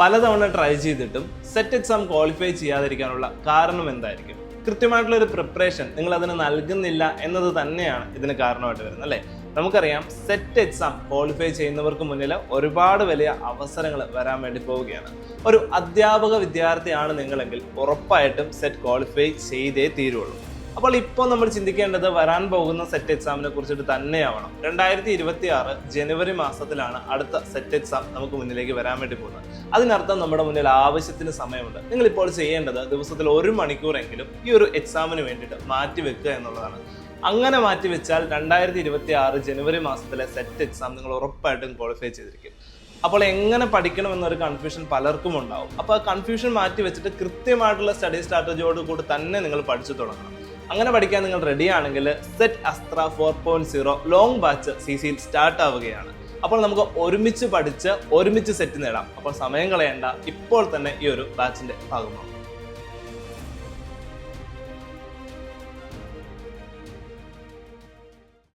പലതവണ ട്രൈ ചെയ്തിട്ടും set exam qualify ചെയ്യാതിരിക്കാനുള്ള കാരണം എന്തായിരിക്കും? കൃത്യമായിട്ടുള്ള ഒരു പ്രിപ്പറേഷൻ നിങ്ങൾ അതിന് നൽകുന്നില്ല എന്നത് തന്നെയാണ് ഇതിന് കാരണമായിട്ട് വരുന്നത് അല്ലേ? നമുക്കറിയാം സെറ്റ് എക്സാം ക്വാളിഫൈ ചെയ്യുന്നവർക്ക് മുന്നിൽ ഒരുപാട് വലിയ അവസരങ്ങൾ വരാൻ വേണ്ടി പോവുകയാണ്. ഒരു അധ്യാപക വിദ്യാർത്ഥിയാണ് നിങ്ങളെങ്കിൽ ഉറപ്പായിട്ടും സെറ്റ് ക്വാളിഫൈ ചെയ്തേ തീരുള്ളൂ. അപ്പോൾ ഇപ്പോൾ നമ്മൾ ചിന്തിക്കേണ്ടത് വരാൻ പോകുന്ന സെറ്റ് എക്സാമിനെ കുറിച്ചിട്ട് തന്നെയാവണം. രണ്ടായിരത്തി ഇരുപത്തി ആറ് ജനുവരി മാസത്തിലാണ് അടുത്ത സെറ്റ് എക്സാം നമുക്ക് മുന്നിലേക്ക് വരാൻ വേണ്ടി പോകുന്നത്. അതിനർത്ഥം നമ്മുടെ മുന്നിൽ ആവശ്യത്തിന് സമയമുണ്ട്. നിങ്ങൾ ഇപ്പോൾ ചെയ്യേണ്ടത് ദിവസത്തിൽ ഒരു മണിക്കൂറെങ്കിലും ഈ ഒരു എക്സാമിന് വേണ്ടിയിട്ട് മാറ്റി വെക്കുക എന്നുള്ളതാണ്. അങ്ങനെ മാറ്റി വെച്ചാൽ രണ്ടായിരത്തി ഇരുപത്തി ആറ് ജനുവരി മാസത്തിലെ സെറ്റ് എക്സാം നിങ്ങൾ ഉറപ്പായിട്ടും ക്വാളിഫൈ ചെയ്തിരിക്കും. അപ്പോൾ എങ്ങനെ പഠിക്കണം എന്നൊരു കൺഫ്യൂഷൻ പലർക്കും ഉണ്ടാവും. അപ്പോൾ ആ കൺഫ്യൂഷൻ മാറ്റി വെച്ചിട്ട് കൃത്യമായിട്ടുള്ള സ്റ്റഡി സ്ട്രാറ്റജിയോട് കൂടി തന്നെ നിങ്ങൾ പഠിച്ചു തുടങ്ങണം. അങ്ങനെ പഠിക്കാൻ നിങ്ങൾ റെഡി ആണെങ്കിൽ set Astra four point zero long batch C സിയിൽ സ്റ്റാർട്ട് ആവുകയാണ്. അപ്പോൾ നമുക്ക് ഒരുമിച്ച് പഠിച്ച് ഒരുമിച്ച് സെറ്റ് നേടാം. അപ്പോൾ സമയം കളയേണ്ട. ഇപ്പോൾ തന്നെ ഈ ഒരു ബാച്ചിന്റെ ഭാഗമാകും